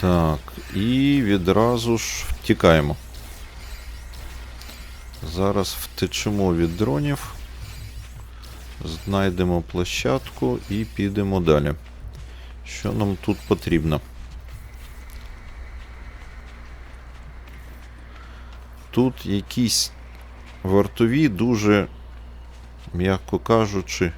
Так, і відразу ж втікаємо. Зараз втечемо від дронів. Знайдемо площадку і підемо далі. Що нам тут потрібно? Тут якісь вартові дуже, м'яко кажучи,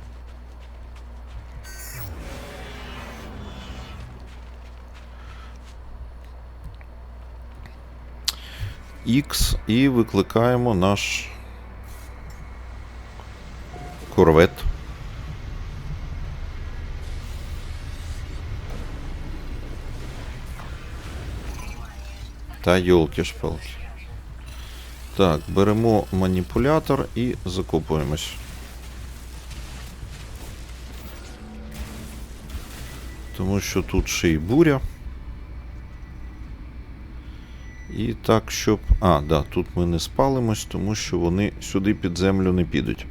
X і викликаємо наш корвет. Та йолки-шпалки. Так, беремо маніпулятор і закопуємось. Тому що тут ще й буря. І так, щоб. А, да, тут ми не спалимось, тому що вони сюди під землю не підуть.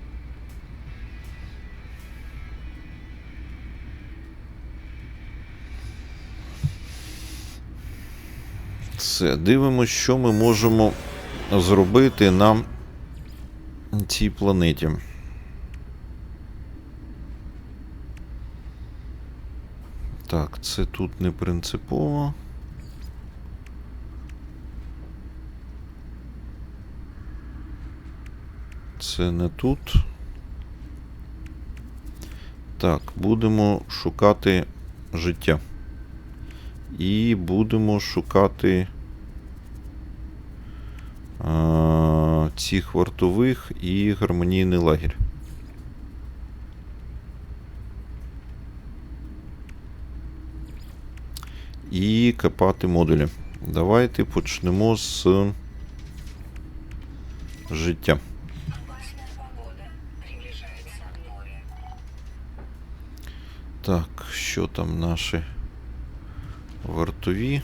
Все, дивимось, що ми можемо зробити на цій планеті. Так, це тут не принципово. Це не тут. Так, будемо шукати життя. І будемо шукати а, цих вартових і гармонійний лагерь. І копати модулі. Давайте почнемо з життя. Так, що там наші вартові?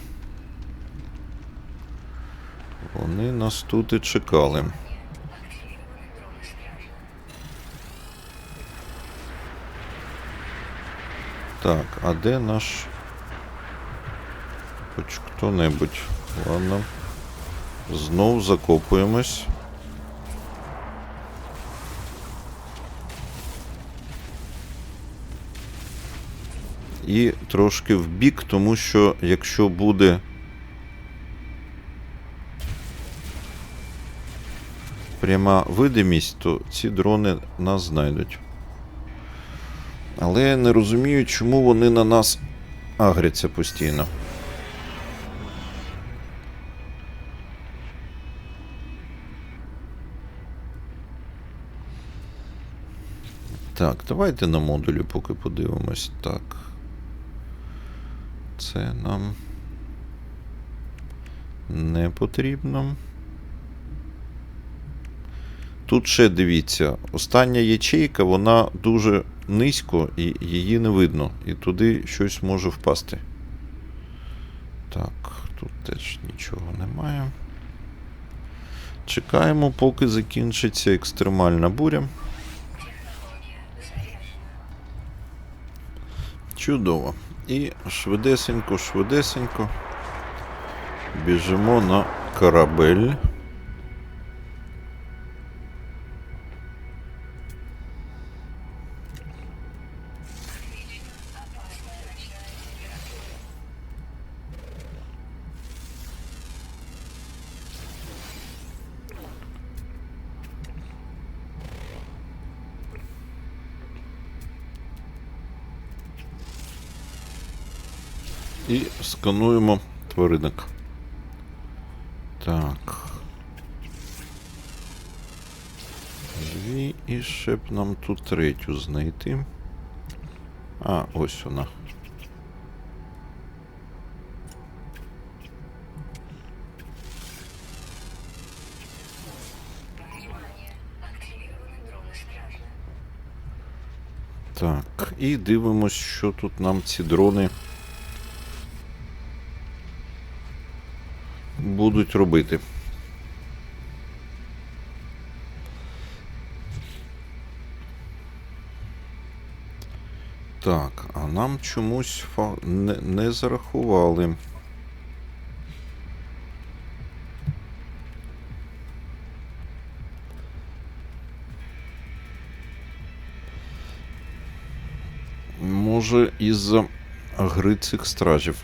Вони нас тут і чекали. Так, а де наш. Хоч хто-небудь. Ладно. Знов закопуємось. І трошки в бік, тому що якщо буде. Пряма видимість, то ці дрони нас знайдуть. Але я не розумію, чому вони на нас агряться постійно. Так, давайте на модулі поки подивимось. Так. Це нам не потрібно. Тут ще дивіться, остання ячейка, вона дуже низько і її не видно. І туди щось може впасти. Так, тут теж нічого немає. Чекаємо, поки закінчиться екстремальна буря. Чудово. І швидесенько, швидесенько. Біжимо на корабель. І скануємо тваринок. Так. Дві і ще б нам тут третю знайти. А, ось вона. Так, і дивимось, що тут нам ці дрони будуть робити. Так, а нам чомусь не, не зарахували. Може, із-за гри цих стражів.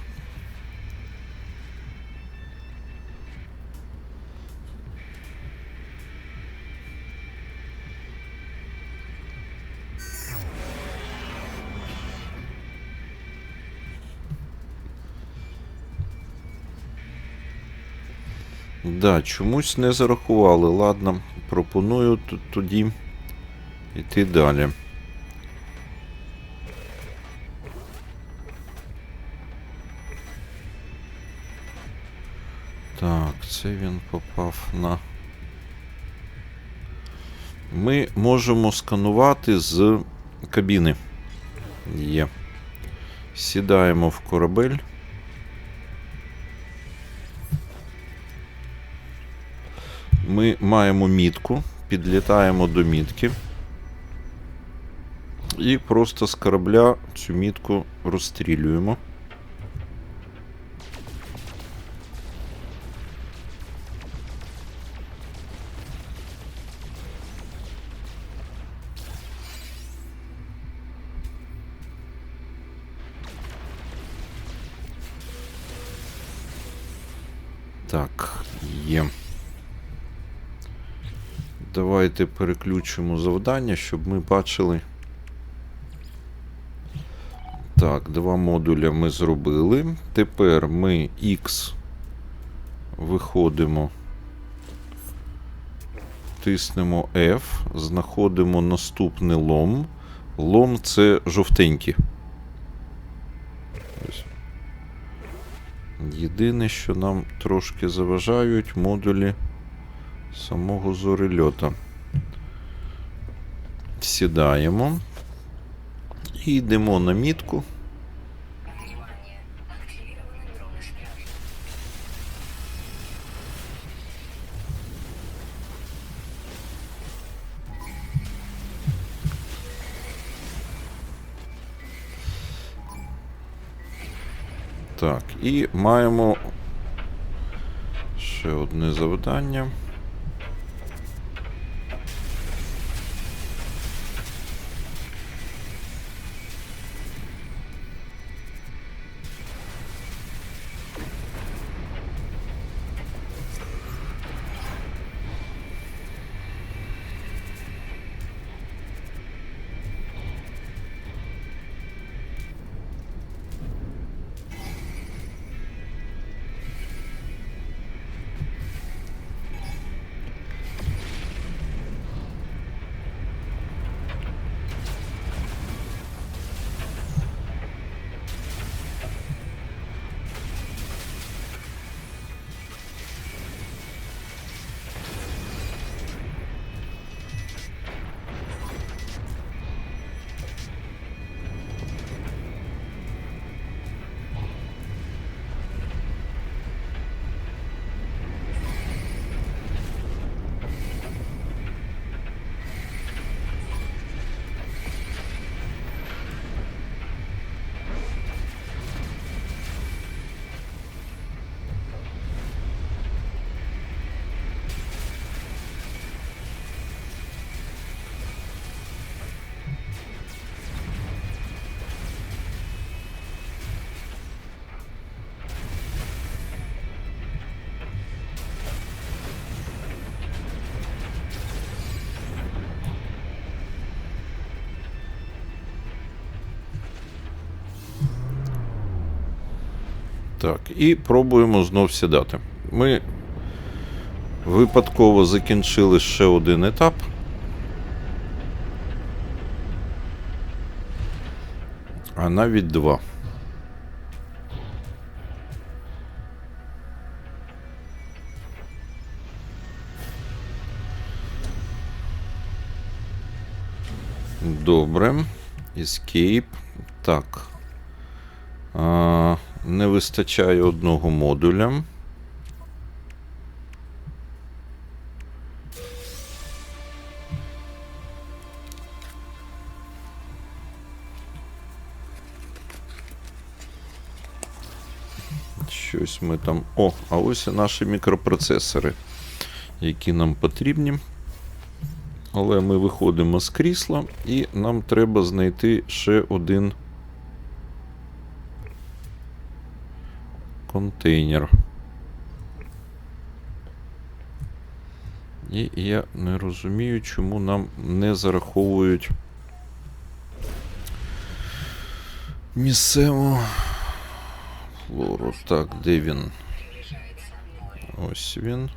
Да, чомусь не зарахували. Ладно, пропоную тоді йти далі. Так, це він попав на. Ми можемо сканувати з кабіни. Є. Сідаємо в корабель. Ми маємо мітку, підлітаємо до мітки. І просто з корабля цю мітку розстрілюємо. Так, є. Давайте переключимо завдання, щоб ми бачили. Так, два модуля ми зробили. Тепер ми X виходимо, тиснемо F, знаходимо наступний лом. Лом це жовтенький. Ось. Єдине, що нам трошки заважають модулі самого зорильота. Сідаємо і йдемо на мітку. Так, і маємо ще одне завдання. Так, і пробуємо знов сідати. Ми випадково закінчили ще один етап. А навіть два. Добре. Escape. Так. А, не вистачає одного модуля. Щось ми там. О, а ось і наші мікропроцесори, які нам потрібні. Але ми виходимо з крісла, і нам треба знайти ще один контейнер. І я не розумію, чому нам не зараховують місцеву флору. Так, де він? Ось він.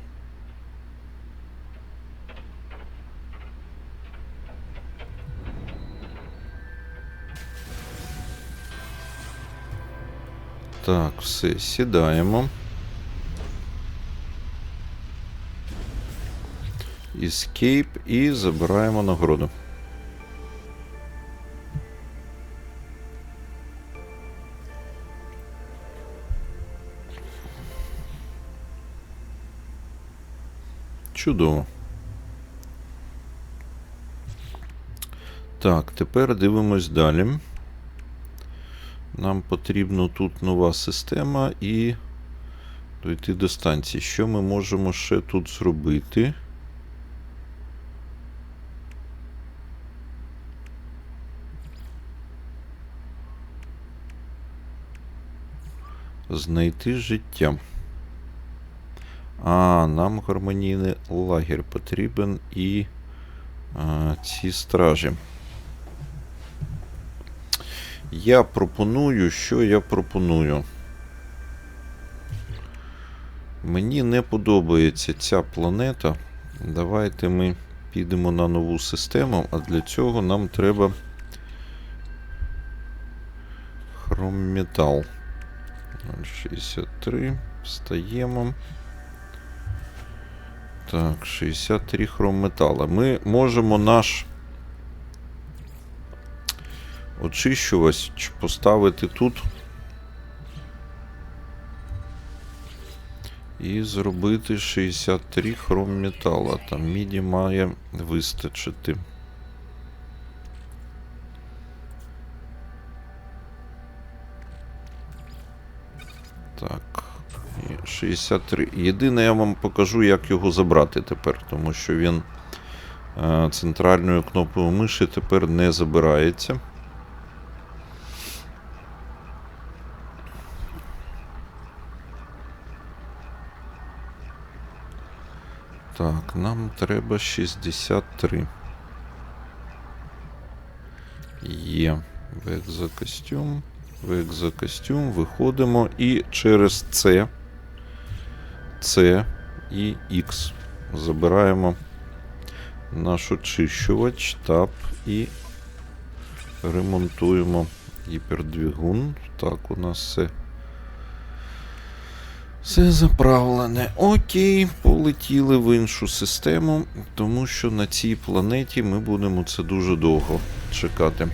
Так, все, сідаємо. Escape і забираємо нагороду. Чудово. Так, тепер дивимось далі. Нам потрібна тут нова система і дойти до станції. Що ми можемо ще тут зробити? Знайти життя. А, нам гармонійний лагерь потрібен і а, ці стражі. Я пропоную, що я пропоную. Мені не подобається ця планета. Давайте ми підемо на нову систему, а для цього нам треба хромметал. 063. Встаємо. Так, 63 хромметала. Ми можемо наш очищувач поставити тут. І зробити 63 хромметала. Там міді має вистачити. Так. І 63. Єдине, я вам покажу, як його забрати тепер, тому що він е, центральною кнопкою миші тепер не забирається. Так, нам треба 63. Є. В екзокостюм. В екзокостюм. Виходимо і через С, С і X забираємо наш очищувач, таб і ремонтуємо гіпердвигун. Так, у нас все. Все заправлене. Окей, полетіли в іншу систему, тому що на цій планеті ми будемо це дуже довго чекати.